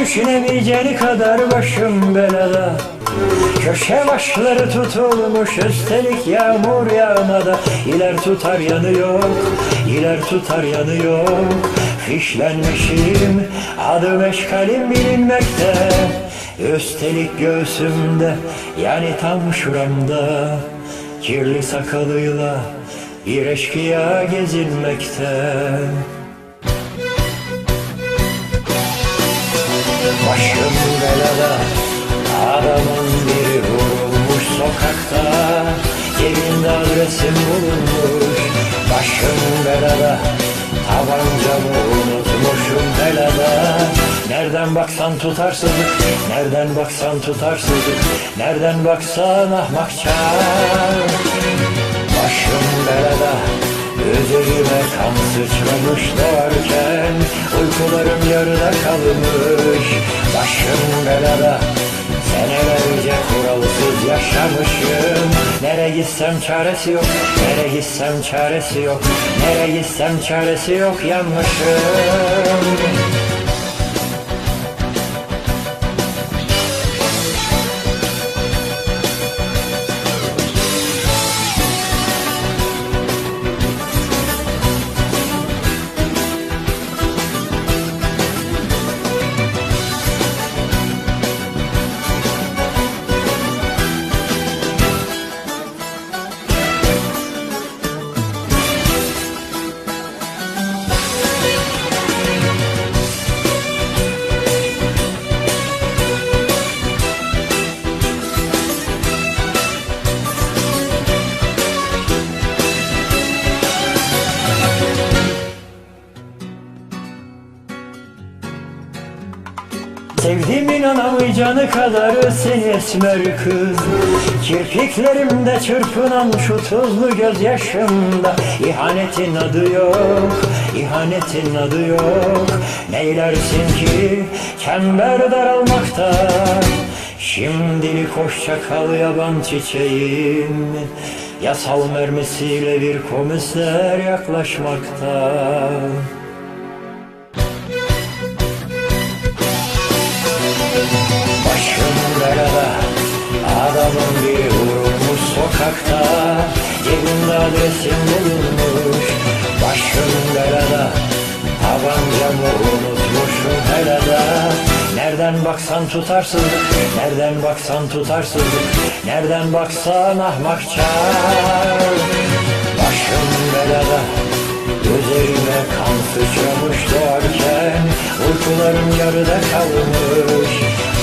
Düşünemeyeceğini kadar başım belada. Köşe başları tutulmuş üstelik yağmur yağmada. İler tutar yanı yok, iler tutar yanı yok Fişlenmişim, adım eşkalim bilinmekte. Üstelik göğsümde, yani tam şuramda. Kirli sakalıyla bir eşkıya gezinmekte Başım belada Adamın biri vurulmuş sokakta Cebinde adresim bulunmuş Başım belada Tabancamı unutmuşum belada. Nereden baksan tutarsızlık Nereden baksan tutarsızlık Nereden baksan ahmakça. Başım belada Üzerime kan sıçramış doğarken Uykularım yarıda kalmış. Başım belada Senelerce kuralsız yaşamışım. Nere gitsem çaresi yok Nere gitsem çaresi yok. Nere gitsem çaresi yok yanmışım Sevdim inanamayacağını kadar seni esmer kız. Kirpiklerimde çırpınan şu tuzlu gözyaşımda İhanetin adı yok, ihanetin adı yok. Neylersin ki çember daralmakta Şimdilik hoşça kal yaban çiçeğim Yasal mermisiyle bir komiser yaklaşmakta sokakta Cebimde adresim bulunmuş Başım belada Tabancamı unutmuşum helada. Nereden baksan tutarsızlık Nereden baksan tutarsızlık Nereden baksan ahmakça Başım belada Üzerime kan sıçramış doğarken Uykularım yarıda kalmış.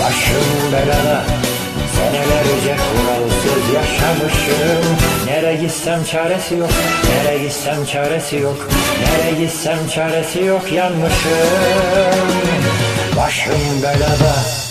Başım belada yaşamışım. Nere gitsem çaresi yok. Nere gitsem çaresi yok. Nere gitsem çaresi yok yanmışım. Başım belada